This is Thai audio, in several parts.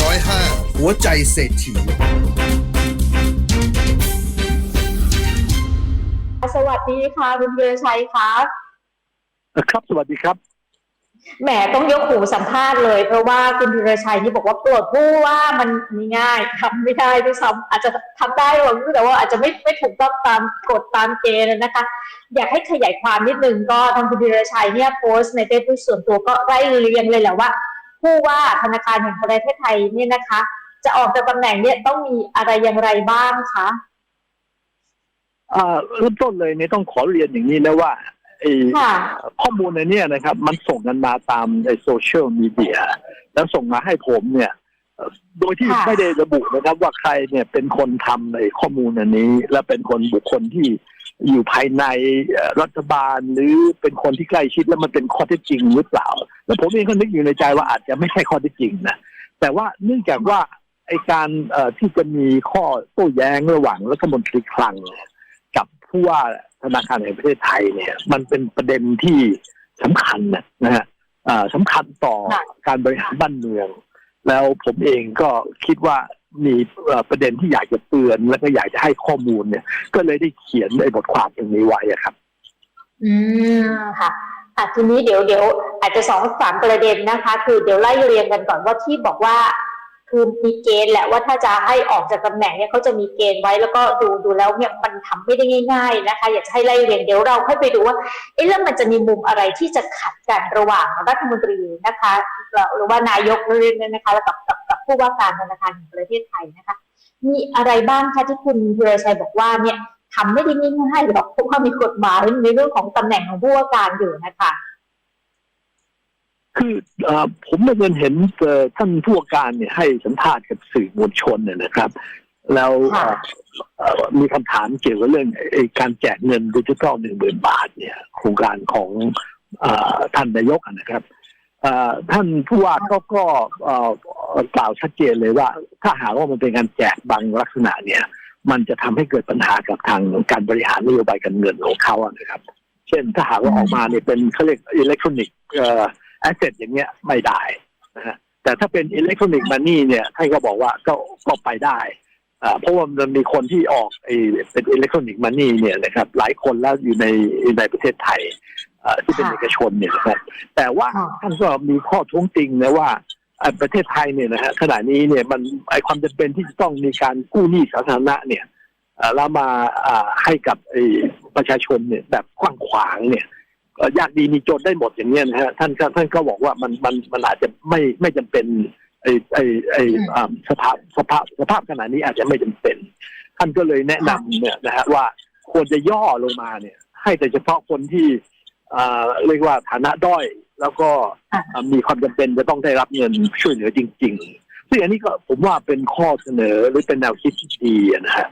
ร้อยห้าหัวใจเศรษฐี สวัสดีค่ะคุณเวียชัยครับครับสวัสดีครับ แหมต้องยกหูสัมภาษณ์เลย เพราะว่าคุณธีรชัยนี่บอกว่าโปรดผู้ว่ามันไม่ง่ายทำไม่ได้ด้วยซ้ำอาจจะทำได้หรอกแต่ว่าอาจจะไม่ไม่ถูกต้องตามกฎตามเกณฑ์นะคะ อยากให้ขยายความนิดนึงก็ทางคุณธีรชัยเนี่ยโพสต์ในเฟซบุ๊กส่วนตัวก็ไล่เรียงเลยแหละว่า ผู้ว่าธนาคารแห่งประเทศไทยเนี่ยนะคะ จะออกจากตำแหน่งเนี่ยต้องมีอะไรอย่างไรบ้างคะอ่าเริ่มต้นเลยเนี่ยต้องขอเรียนอย่างนี้นะว่าไอ้ค่ะข้อมูลในเนี้นะครับ มันส่งกันมาตามในโซเชียลมีเดียแล้วส่งมาให้ผมเนี่ยเอ่อโดยที่ค่ะไม่ได้ระบุนะครับว่าใครเนี่ยเป็นคนทำในข้อมูลอันนี้ และเป็นคนบุคคลที่ อยู่ภายในเอ่อรัฐบาลหรือเป็นคนที่ใกล้ชิดแล้วมันเป็นข้อเท็จจริงหรือเปล่า แล้วผมเองก็นึกอยู่ในใจว่าอาจจะไม่ใช่ข้อเท็จจริงนะแต่ว่าเนื่องจากว่าไอการเอ่อที่จะมีข้อโต้แย้งระหว่างรัฐมนตรีคลังเนี่ยกับผู้ว่าธนาคารแห่งประเทศไทยเนี่ย มันเป็นประเด็นที่สำคัญนะนะฮะอ่าสำคัญต่อค่ะการบริหารบ้านเมือง แล้วผมเองก็คิดว่า มีประเด็นที่อยากจะเตือนแล้วก็อยากจะให้ข้อมูลเนี่ย ก็เลยได้เขียนในบทความตรงนี้ไว้ครับ อืมค่ะอะทีนี้เดี๋ยวเดี๋ยวอาจจะสองสามประเด็นนะคะ คือเดี๋ยวไล่เรียงกันก่อนว่าที่บอกว่าคือมีเกณฑ์แหละว่าถ้าจะให้ออกจากตำแหน่งเนี่ยเขาจะมีเกณฑ์ไว้แล้วก็ดูดูแล้วเนี่ยมันทำไม่ได้ง่าย ๆนะคะ อยากจะให้ไล่เรียงเดี๋ยวเราค่อยไปดูว่าเอ๊ะแล้วมันจะมีมุมอะไรที่จะขัดกันระหว่างรัฐมนตรีนะคะหรือว่านายกเรื่องนี้นะคะแล้วกับกับ ผู้ว่าการธนาคารแห่งประเทศไทยนะคะ มีอะไรบ้างคะที่คุณธีรชัยบอกว่าเนี่ยทำไม่ได้ง่ายๆหรอกเพราะว่ามีกฎหมายในเรื่องของตำแหน่งของผู้ว่าการอยู่นะคะคือเอ่อผมได้เงินเห็นเอ่อท่านผู้ว่าการเนี่ยให้สัมภาษณ์กับสื่อมวลชนเนี่ยนะครับ แล้วเอ่อค่ะเอ่อมีคำถามเกี่ยวกับเรื่องไอ้การแจกเงินดิจิทัลหนึ่งหมื่นบาทเนี่ย โครงการของเอ่อท่านนายกอะนะครับเอ่อ ท่านผู้ว่าก็ก็กล่าวชัดเจนเลยว่า ถ้าหากว่ามันเป็นการแจกบางลักษณะเนี่ย มันจะทำให้เกิดปัญหากับทางการบริหารนโยบายการเงินของเขาอะนะครับ เช่นถ้าหากว่าออกมาเนี่ยเป็นเขาเรียกอิเล็กทรอนิกส์เออแอสเซทอย่างเงี้ยไม่ได้นะฮะแต่ถ้าเป็นอิเล็กทรอนิกส์มันนี่เนี่ยท่านก็บอกว่าก็ก็ไปได้อ่าเพราะว่ามันมีคนที่ออกไอเป็นอิเล็กทรอนิกส์มันนี่เนี่ยนะครับหลายคนแล้วอยู่ในในประเทศไทย ที่เป็นค่ะเอกชนเนี่ยนะครับ แต่ว่าค่ะท่านก็มีข้อท้วงติงนะว่าอ่าประเทศไทยเนี่ยนะฮะขณะนี้เนี่ยมันไอความจำเป็นที่จะต้องมีการกู้หนี้สาธารณะเนี่ยอ่าแล้วมาอ่าให้กับไอ้ประชาชนเนี่ยแบบกว้างขวางเนี่ยเอ่อยากดีมีจนได้หมดอย่างเงี้ยนะฮะท่านก็ท่านก็บอกว่ามันมันมันอาจจะไม่ไม่จำเป็นไอไอไออืมอ่าสภาพสภาพสภาพขนาดนี้อาจจะไม่จำเป็น ท่านก็เลยแนะนำเนี่ยนะฮะว่าควรจะย่อลงมาเนี่ย ให้แต่เฉพาะคนที่อ่า เรียกว่าฐานะด้อย แล้วก็ค่ะอ่ามีความจำเป็นจะต้องได้รับเงินช่วยเหลือจริง ๆ ซึ่งอันนี้ก็ผมว่าเป็นข้อเสนอหรือเป็นแนวคิดที่ดีนะฮะ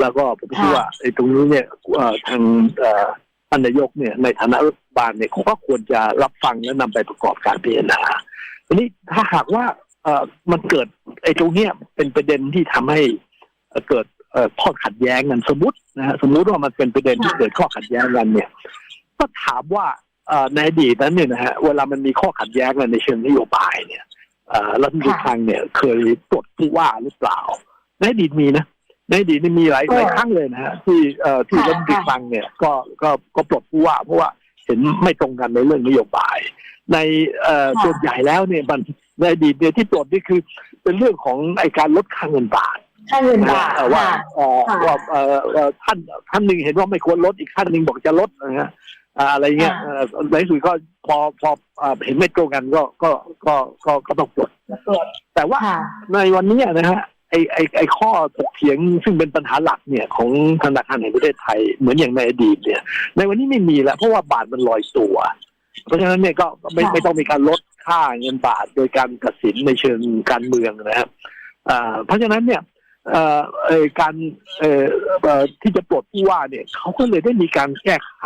แล้วก็ผมคิดว่าไอ้ตรงนี้เนี่ยเอ่อทางเอ่อท่านนายกเนี่ยในฐานะรัฐบาลเนี่ยเขาก็ควรจะรับฟังและนำไปประกอบการพิจารณาทีนี้ถ้าหากว่าเอ่อมันเกิดไอ้ตรงเนี้ยเป็นประเด็นที่ทำให้เอ่อเกิดเอ่อข้อขัดแย้งกันสมมตินะฮะสมมุติว่ามันเป็นประเด็นที่ค่ะเกิดข้อขัดแย้งกันเนี่ย ก็ถามว่าเอ่อในอดีตนั้นเนี่ยนะฮะเวลามันมีข้อขัดแย้งกันในเชิงนโยบายเนี่ยเอ่อรัฐมนตรีคลังเนี่ยเคยตรวจผู้ว่าหรือเปล่า ในอดีตมีนะในอดีตนี่มีหลายเออหลายครั้งเลยนะฮะที่เอ่อที่ค่ะรัฐมนตรีค่ะคลังเนี่ยก็ก็ก็ปลดผู้ว่า เพราะว่าเห็นไม่ตรงกันในเรื่องนโยบาย ในเอ่อค่ะส่วนใหญ่แล้วเนี่ยมันในอดีตเนี่ยที่ปลดนี่คือ เป็นเรื่องของไอการลดค่าเงินบาทค่าเงินนะบาฮะทเอ่อว่าค่ะเอ่อค่ะว่าเอ่อเอ่อท่านท่านหนึ่งเห็นว่าไม่ควรลดอีกท่านหนึ่งบอกจะลดนะฮะ อ่าอะไรเงี้ยอ่าเอ่อในที่สุดก็พอพอเอ่อเห็นไม่ตรงกันก็ก็ก็ก็ก็ต้องปลดตรวจแต่ว่าค่ะในวันนี้นะฮะไอไอไอข้อถกเถียงซึ่งเป็นปัญหาหลักเนี่ย ของธนาคารแห่งประเทศไทยเหมือนอย่างในอดีตเนี่ย ในวันนี้ไม่มีแล้ว เพราะว่าบาทมันลอยตัว เพราะฉะนั้นเนี่ยก็ไม่ค่ะไม่ต้องมีการลดค่าเงินบาทโดยการตัดสินในเชิงการเมืองนะครับอ่าเพราะฉะนั้นเนี่ยเอ่อเอ่อ การเอ่อเอ่อที่จะปลดผู้ว่าเนี่ยเขาก็เลยได้มีการแก้ไข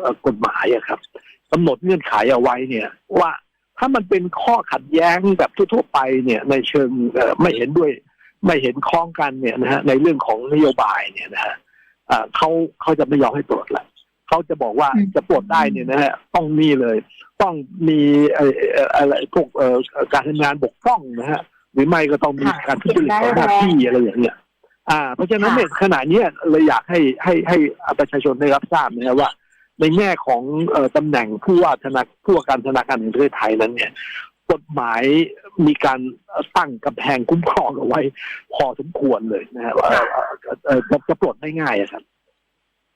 เอ่อกฎหมายอะครับกำหนดเงื่อนไขเอาไว้เนี่ย ว่าถ้ามันเป็นข้อขัดแย้งแบบทั่วๆไปเนี่ยในเชิงเอ่อไม่เห็นด้วยไม่เห็นคล้องกันเนี่ยนะฮะในเรื่องของนโยบายเนี่ยนะฮะอ่าเขาเขาจะไม่ยอมให้ปลดละเขาจะบอกว่าอืมจะปลดได้เนี่ยนะฮะต้องมีเลย ต้องมีเอ่อเอ่ออะไรพวกเอ่อการทำงานบกพร่องนะฮะ หรือไม่ก็ต้องมีการทุจริตของหน้าที่อะไรอย่างเงี้ยอ่า เพราะฉะนั้นเนี่ยขณะเนี้ยเลยอยากให้ให้ให้ประชาชนได้รับทราบนะครับว่า ในแง่ของเอ่อตำแหน่งผู้ว่าธนาผู้ว่าการธนาคารแห่งประเทศไทยนั้นเนี่ยกฎหมายมีการตั้งกำแพงคุ้มครองเอาไว้พอสมควรเลยนะฮะว่าเอ่อเอ่อจะจะปลดได้ง่ายอะครับ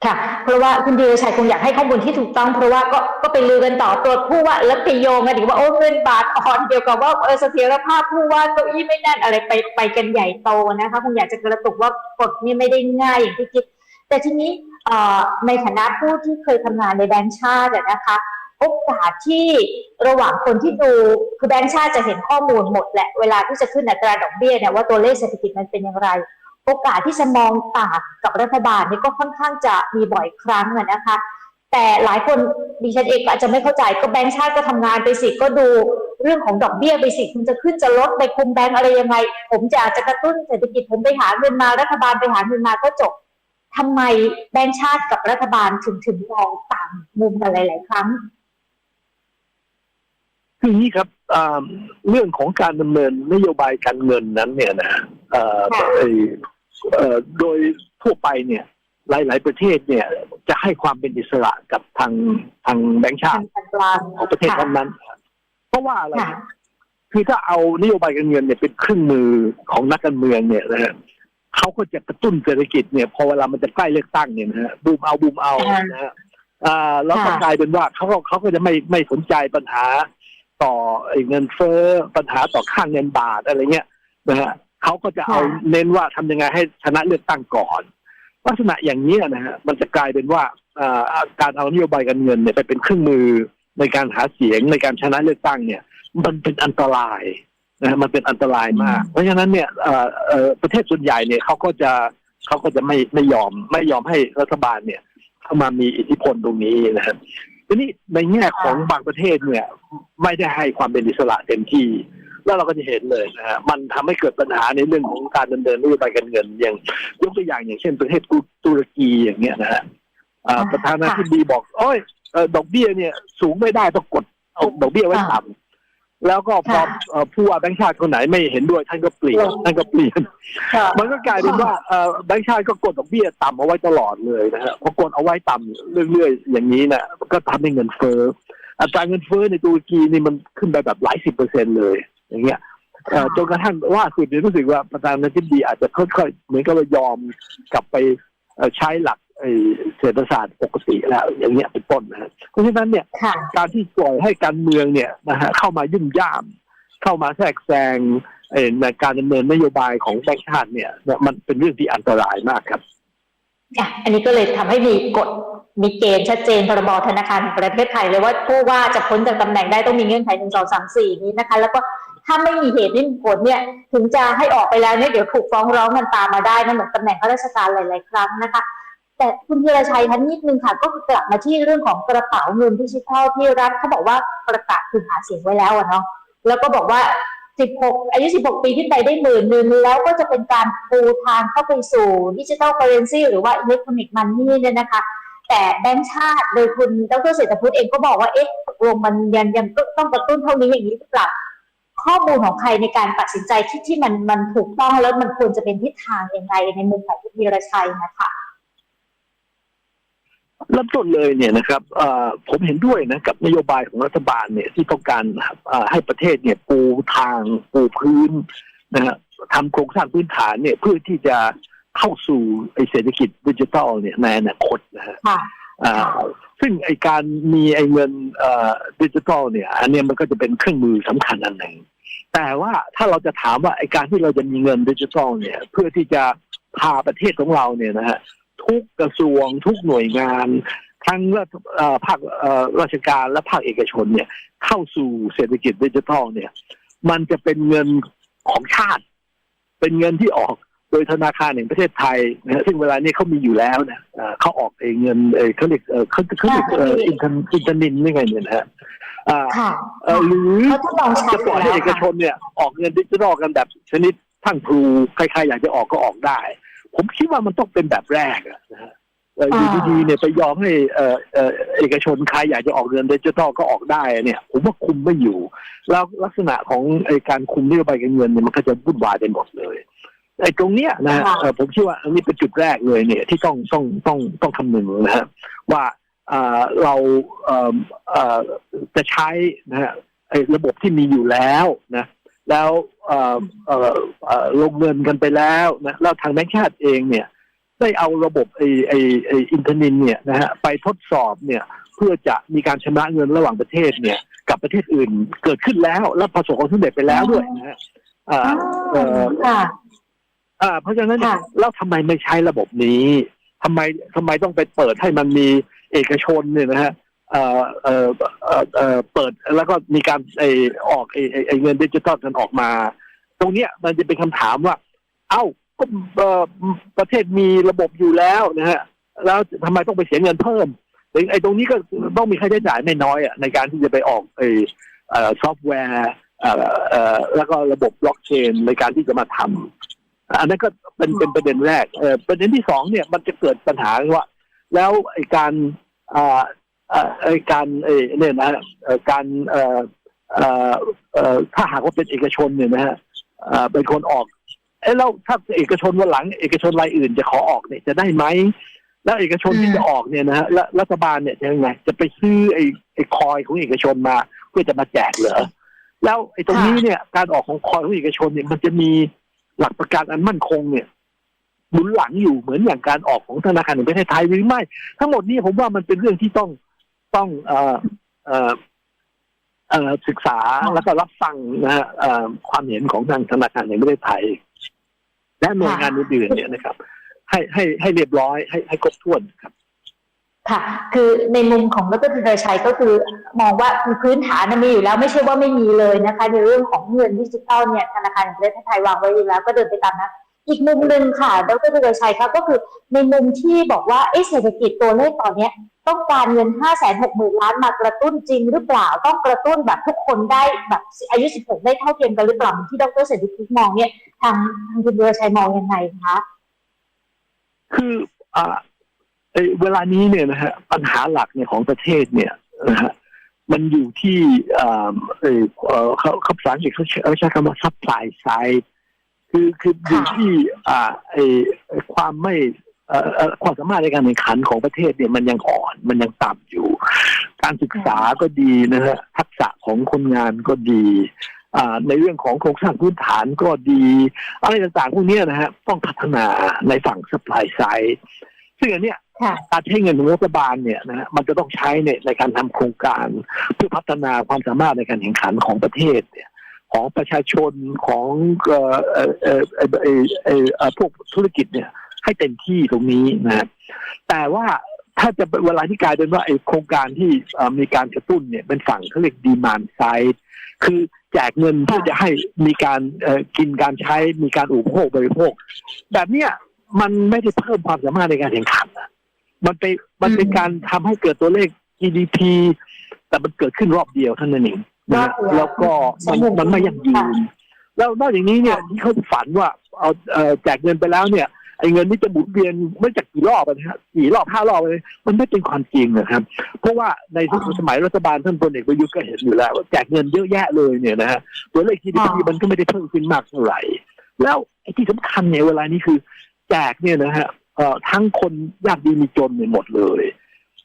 ค่ะเพราะว่าคุณดีรชัยคงอยากให้ข้อมูลที่ถูกต้อง เพราะว่าก็ก็ไปลือกันต่อตัวผู้ว่าแล้วไปโยงกันอีกว่าโอ้เงินบาทอ่อนเกี่ยวกับว่าเออเสถียรภาพผู้ว่าเก้าอี้ไม่แน่นอะไรไปไปกันใหญ่โตนะคะคงอยากจะกระตุกว่ากฎนี่ไม่ได้ง่ายอย่างที่คิด แต่ทีนี้ในฐานะผู้ที่เคยทำงานในแบงก์ชาตินะคะโอกาสที่ระหว่างคนที่ดูคือแบงก์ชาติจะเห็นข้อมูลหมดแหละเวลาที่จะขึ้นอัตราดอกเบี้ยเนี่ยว่าตัวเลขเศรษฐกิจมันเป็นอย่างไร โอกาสที่จะมองต่างกับรัฐบาลเนี่ยก็ค่อนข้างจะมีบ่อยครั้งอะนะคะ แต่หลายคนดิฉันเองก็อาจจะไม่เข้าใจก็แบงก์ชาติก็ทำงานไปสิก็ดูเรื่องของดอกเบี้ยไปสิคุณจะขึ้นจะลดไปคุมแบงก์อะไรยังไง ผมจะอาจจะกระตุ้นเศรษฐกิจผมไปหาเงินมารัฐบาลไปหาเงินมาก็จบทำไมแบงก์ชาติกับรัฐบาลถึงถึงมองต่างมุมกันหลาย ๆ ครั้งคืออย่างนี้ครับอ่าเรื่องของการดำเนินนโยบายการเงินนั้นเนี่ยนะ เอ่อค่ะไอ้เอ่อโดยทั่วไปเนี่ยหลาย ๆ ประเทศเนี่ยจะให้ความเป็นอิสระกับทางทางแบงก์ชาทางติกลางของประเทศนั้นๆเพราะว่าอะไรค่ะคือถ้าเอานโยบายการเงินเนี่ยเป็นเครื่องมือของนักการเมืองเนี่ยนะฮะเขาก็จะกระตุ้นเศรษฐกิจเนี่ยพอเวลามันจะใกล้เลือกตั้งเนี่ยนะฮะบูมเอาบูมเอานะฮะอ่าแล้วก็ค่ะกลายเป็นว่าเขาก็เขาก็จะไม่ไม่สนใจปัญหาต่อไอ้เงินเฟ้อปัญหาต่อค่างเงินบาทอะไรเงี้ยนะฮะ เขาก็จะเอาเน้นว่าทำยังไงให้ชนะเลือกตั้งก่อน ลักษณะอย่างนี้ยนะฮะมันจะกลายเป็นว่าอ่าการเอานโยบายการเงินเนี่ยไปเป็นเครื่องมือในการหาเสียงในการชนะเลือกตั้งเนี่ย มันเป็นอันตรายนะฮะมันเป็นอันตรายมากอืมเพราะฉะนั้นเนี่ยเอ่อเอ่อประเทศส่วนใหญ่เนี่ยเขาก็จะเขาก็จะไม่ไม่ยอมไม่ยอมให้รัฐบาลเนี่ย เข้ามามีอิทธิพลตรงนี้นะครับทีนี้ในแง่ของบางประเทศเนี่ย ไม่ได้ให้ความเป็นอิสระเต็มที่ แล้วเราก็จะเห็นเลยนะฮะมันทำให้เกิดปัญหาในเรื่องของการดำเนินนโยบายการเงิน อย่างยกตัวอย่างอย่างเช่นประเทศตุรกีอย่างเงี้ยนะฮะอ่าอ่าประธานาธิบดีบอกโอ้ยเอ่อดอกเบี้ยเนี่ย สูงไม่ได้ต้องกดเอาดอกเบี้ยไว้ต่ำแล้วก็พอค่ะเอ่อผู้ว่าแบงค์ชาติคนไหนไม่เห็นด้วยท่านก็เปลี่ยนลงท่านก็เปลี่ยนค่ะมันก็กลายเป็นว่าเอ่อแบงค์ชาติก็กดดอกเบี้ยต่ำเอาไว้ตลอดเลยนะฮะพอกดเอาไว้ต่ำเรื่อยๆอย่างนี้นะมันก็ทำให้เงินเฟ้ออัตราเงินเฟ้อในตุรกีนี่มันขึ้นไปแบบหลายสิบเปอร์เซ็นต์เลย อย่างเงี้ยเอ่อจนกระทั่งล่าสุดเนี่ยรู้สึกว่าประธานาธิบดีอาจจะค่อยๆเหมือนกับว่ายอมกลับไปเอ่อใช้หลักไอ้เศรษฐศาสตร์ปกติแล้วอย่างเงี้ยเป็นต้นนะฮะเพราะฉะนั้นเนี่ยค่ะการที่ปล่อยให้การเมืองเนี่ยนะฮะเข้ามายุ่มย่าม เข้ามาแทรกแซงเอ่อในการดำเนินนโยบายของแบงก์ชาติเนี่ยเนี่ย มันเป็นเรื่องที่อันตรายมากครับอะอันนี้ก็เลยทำให้มีกฎมีเกณฑ์ชัดเจนพรบธนาคารแห่งประเทศไทยเลยว่าผู้ว่าจะพ้นจากตำแหน่งได้ต้องมีเงื่อนไขหนึ่งสองสามสี่นี้นะคะ แล้วก็ ถ้าไม่มีเหตุไม่มีผลเนี่ยถึงจะให้ออกไปแล้วเนี่ยเดี๋ยวถูกฟ้องร้องกันตามมาได้นะเหมือนตำแหน่งข้าราชการหลาย ๆ ครั้งนะคะ แต่คุณธีรชัยทันนิดนึงค่ะ ก็คือกลับมาที่เรื่องของกระเป๋าเงินดิจิทัลที่รัฐเขาบอกว่าประกาศคือหาเสียงไว้แล้วอะเนาะแล้วก็บอกว่า 16 อายุ 16 ปีขึ้นไปได้หมื่นหนึ่งแล้วก็จะเป็นการปูทางเข้าไปสู่ดิจิทัลเคอเรนซีหรือว่าอิเล็กทรอนิกส์มันนี่เนี่ยนะคะแต่แบงก์ชาติโดยคุณดรเศรษฐพุทธเองก็บอกว่า เอ๊ะตกลงมันยังยังต้องกระตุ้นเท่านี้อย่างนี้หรือเปล่า ข้อมูลของใครในการตัดสินใจที่ที่มันมันถูกต้องแล้วมันควรจะเป็นทิศทางยังไงในมุมของคุณธีรชัยนะคะเริ่มต้นเลยเนี่ยนะครับเอ่อผมเห็นด้วยนะกับนโยบายของรัฐบาลเนี่ยที่ต้องการเอ่อให้ประเทศเนี่ยปูทางปูพื้นนะฮะทำโครงสร้างพื้นฐานเนี่ยเพื่อที่จะเข้าสู่ไอเศรษฐกิจดิจิทัลเนี่ยในอนาคตนะฮะค่ะอ่าซึ่งไอการมีไอเงินเอ่อดิจิทัลเนี่ย อันเนี้ยมันก็จะเป็นเครื่องมือสำคัญอันหนึ่ง แต่ว่าถ้าเราจะถามว่าไอการที่เราจะมีเงินดิจิทัลเนี่ย เพื่อที่จะพาประเทศของเราเนี่ยนะฮะทุกกระทรวงทุกหน่วยงาน ทั้งรัฐเอ่อภาคเอ่อราชการและภาคเอกชนเนี่ย เข้าสู่เศรษฐกิจดิจิทัลเนี่ย มันจะเป็นเงินของชาติ เป็นเงินที่ออกโดยธนาคารแห่งประเทศไทยนะฮะซึ่งเวลานี้เขามีอยู่แล้วนะเอ่อเขาออกเองเงินเอ่อเขาเรียกเอ่อเขาเขาเรียกเอ่ออินเทอร์อินเทอร์นินนี่ไงเนี่ยนะฮะ อ่าค่ะเอ่อหรือเขาทดลองใช้จะปล่อยให้แล้วเอกชนเนี่ย ออกเงินดิจิทัลกันแบบชนิดทั้งพลูใครๆอยากจะออกก็ออกได้ ผมคิดว่ามันต้องเป็นแบบแรกอะนะฮะเอ่ออยู่ดีๆเนี่ยไปยอมให้เอ่อเอ่อเอกชนใครอยากจะออกเงินดิจิทัลก็ออกได้เนี่ย ผมว่าคุมไม่อยู่ แล้วลักษณะของไอ้การคุมนโยบายการเงินเนี่ยมันก็จะวุ่นวายไปหมดเลยไอ้ตรงเนี้ยนะฮะค่ะ เอ่อผมคิดว่าอันนี้เป็นจุดแรกเลยเนี่ยที่ต้องต้องต้องต้องคำนึงนะฮะว่าอ่า เราเอ่อเอ่อจะใช้นะฮะไอ้ระบบที่มีอยู่แล้วนะแล้วเอ่อเอ่อเอ่อลงเงินกันไปแล้วนะแล้วทางแบงค์ชาติเองเนี่ยได้เอาระบบไอ้ไอ้ไอ้อินเทอร์เน็ตเนี่ยนะฮะไปทดสอบเนี่ยเพื่อจะมีการชำระเงินระหว่างประเทศเนี่ย กับประเทศอื่นเกิดขึ้นแล้ว และประสบความสำเร็จไปแล้วด้วยนะฮะอ่าเอ่อค่ะอ่าเพราะฉะนั้นเนี่ยค่ะแล้วทำไมไม่ใช้ระบบนี้ทำไมทำไมต้องไปเปิดให้มันมี เอกชนเนี่ยนะฮะเอ่อเอ่อเออเปิดแล้วก็มีการไอออกไอไอ้ไอเงินดิจิตอลกันออกมา ตรงเนี้ยมันจะเป็นคำถามว่า เอ้าก็ประเทศมีระบบอยู่แล้วนะฮะแล้วทำไมต้องไปเสียเงินเพิ่มไอ้ตรงนี้ก็ต้องมีค่าใช้จ่ายไม่น้อยอะในการที่จะไปออกไอเออซอฟต์แวร์เอ่อแล้วก็ระบบบล็อกเชนในการที่จะมาทำอันนั้นก็เป็นเป็นประเด็นแรกเออประเด็นที่สองเนี่ยมันจะเกิดปัญหาว่า แล้วไอการ การเอ้เนี่ยนะอ่อการอ่อเอ่อเอ่อถ้าหากว่าเป็นเอกชนเนี่ยนะฮะเอ่อเป็นคนออกเอ้แล้วถ้าเอกชนวันหลัง เอกชนรายอื่นจะขอออกเนี่ยจะได้ไหมแล้วเอกชนที่จะออกเนี่ยนะฮะแล้วรัฐบาลเนี่ยจะยังไงจะไปซื้อไอ้ไอ้คอยของเอกชนมา เพื่อจะมาแจกเหรอแล้วไอ้ตรงนี้เนี่ยการออกของคอยของเอกชนเนี่ยมันจะมีหลักประกันอันมั่นคงเนี่ย หนุนหลังอยู่เหมือนอย่างการออกของธนาคารแห่งประเทศไทยหรือไม่ ทั้งหมดนี้ผมว่ามันเป็นเรื่องที่ต้องต้องเอ่อเอ่อเอ่อศึกษาแล้วก็รับฟังนะฮะความเห็นของทางธนาคารแห่งประเทศไทย และหน่วยงานอื่นๆเนี่ยนะครับ ให้ให้ให้เรียบร้อยให้ให้ครบถ้วนครับค่ะ คือในมุมของดรธีรชัยก็คือมองว่าพื้นฐานมีอยู่แล้วไม่ใช่ว่าไม่มีเลยนะคะ ในเรื่องของเงินดิจิทัลเนี่ยธนาคารแห่งประเทศไทยวางไว้อยู่แล้วก็เดินไปตามนั้น อีกมุมหนึ่งค่ะ ดรธีรชัยครับก็คือในมุมที่บอกว่าเอ๊ะเศรษฐกิจตัวเลขตอนเนี้ยต้องการเงิน 5 6 0 0 0 0 ล้านมากระตุ้นจริงหรือเปล่า ต้องกระตุ้นแบบทุกคนได้แบบอายุ 16 ได้เท่าเทียมกันหรือเปล่าที่ดรเศรษฐกิจมองเนี่ยทางทางคุณธีรชัยมองยังไงคะคืออ่าเอ่อเวลานี้เนี่ยนะฮะปัญหาหลักเนี่ยของประเทศเนี่ยนะฮะมันอยู่ที่อ่าเออเขาเขาภาษาอังกฤษเขาเขาใช้คำว่า supply side คือคืออยู่ที่อ่าไอไอ้ความไม่เอ่อเอ่อความสามารถในการแข่งขันของประเทศเนี่ยมันยังอ่อนมันยังต่ำอยู่ การศึกษาก็ดีนะฮะทักษะของคนงานก็ดีอ่าในเรื่องของโครงสร้างพื้นฐานก็ดี อะไรต่างๆพวกเนี้ยนะฮะต้องพัฒนาในฝั่ง supply side ซึ่งอันเนี้ยค่ะการใช้เงินของรัฐบาลเนี่ยนะฮะมันจะต้องใช้ในในการทำโครงการ เพื่อพัฒนาความสามารถในการแข่งขันของประเทศเนี่ย ของประชาชนของเอ่อเอ่อเอ่อเอ่อเอ่อเอ่อเอ่อพวกธุรกิจเนี่ย ให้เต็มที่ตรงนี้นะฮะแต่ว่าถ้าจะเวลาที่กลายเป็นว่าไอ้โครงการที่เอ่อมีการกระตุ้นเนี่ยเป็นฝั่งเขาเรียกดีมานไซด์คือแจกเงินเพื่อจะให้มีการเอ่อกินการใช้มีการอุปโภคบริโภค แบบเนี้ยมันไม่ได้เพิ่มความสามารถในการแข่งขันอะมันเป็นมันเป็นการทำให้เกิดตัวเลข GDP แต่มันเกิดขึ้นรอบเดียวเท่านั้นเอง นะฮะรอบเดียวแล้วก็มันมันไม่ยั่งยืนแล้วนอกจากนี้เนี่ยที่เขาฝันว่าเอาเอ่อแจกเงินไปแล้วเนี่ยไอ้เงินนี่จะหมุนเวียนไม่จากกี่รอบอะนะฮะกี่รอบห้ารอบเลยมันไม่เป็นความจริงนะครับ เพราะว่าในสมัยรัฐบาลท่านพลเอกประยุทธ์ก็เห็นอยู่แล้ว ว่าแจกเงินเยอะแยะเลยเนี่ยนะฮะตัวเลข GDP มันก็ไม่ได้เพิ่มขึ้นมากเท่าไหร่ แล้วไอ้ที่สำคัญเนี่ยเวลานี้คือ แจกเนี่ยนะฮะเอ่อทั้งคนยากดีมีจนเนี่ยหมดเลย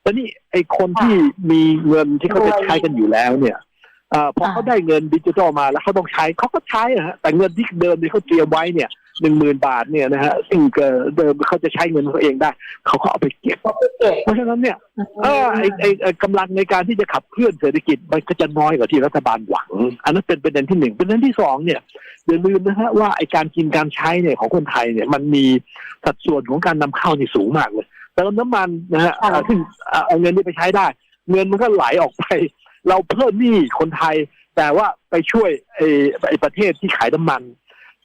แต่นี่ไอ้คนที่มีเงินที่เขาจะใช้กันอยู่แล้วเนี่ยเอ่อพอเขาได้เงินดิจิทัลมาแล้วเขาต้องใช้เขาก็ใช้นะฮะแต่เงินที่เดิมที่เขาเตรียมไว้เนี่ยหนึ่งหมื่นบาทเนี่ยนะฮะซึ่งเอ่อเดิมเขาจะใช้เงินของเขาเองได้ เขาก็เอาไปเก็บก็ไปเก็บเพราะฉะนั้นเนี่ยเออไอไอไอกำลังในการที่จะขับเคลื่อนเศรษฐกิจมันก็จะน้อยกว่าที่รัฐบาลหวัง อันนั้นเป็นประเด็นที่หนึ่งประเด็นที่สองเนี่ยอย่าลืมนะฮะว่าไอการกินการใช้เนี่ยของคนไทยเนี่ยมันมีสัดส่วนของการนำเข้านี่สูงมากเลยเติมน้ำมันนะฮะค่ะเอ่อซึ่งเอ่อเอาเงินนี้ไปใช้ได้ เงินมันก็ไหลออกไป เราเพิ่มหนี้คนไทย แต่ว่าไปช่วยไอไอประเทศที่ขายน้ำมัน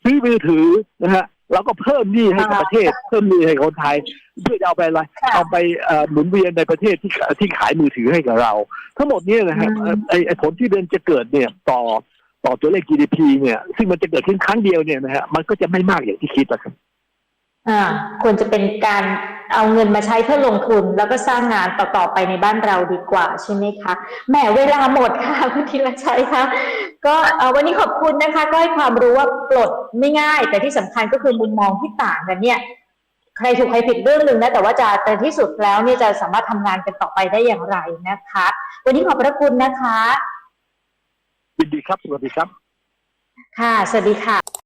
ซื้อมือถือนะฮะเราก็เพิ่มหนี้ให้กับประเทศ เพิ่มหนี้ให้คนไทย เพื่อจะเอาไปอะไรค่ะเอาไปเอ่อหมุนเวียนในประเทศที่ที่ขายมือถือให้กับเรา ทั้งหมดเนี้นะฮะอืมไอ้ไอ้ผลที่เดินจะเกิดเนี่ยต่อต่อตัวเลข GDP เนี่ย ซึ่งมันจะเกิดขึ้นครั้งเดียวเนี่ยนะฮะมันก็จะไม่มากอย่างที่คิดหรอกครับอ่าควรจะเป็นการ เอาเงินมาใช้เพื่อลงทุน แล้วก็สร้างงานต่อๆไปในบ้านเราดีกว่าใช่ไหมคะแหมเวลาหมดค่ะคุณธีรชัยคะก็เอ่อวันนี้ขอบคุณนะคะ ก็ให้ความรู้ว่าปลดไม่ง่าย แต่ที่สำคัญก็คือมุมมองที่ต่างกันเนี่ยใครถูกใครผิดเรื่องหนึ่งนะแต่ว่าจะแต่ที่สุดแล้วเนี่ยจะสามารถทำงานกันต่อไปได้อย่างไรนะคะ วันนี้ขอบพระคุณนะคะยินดีครับสวัสดีครับ ค่ะ สวัสดีค่ะ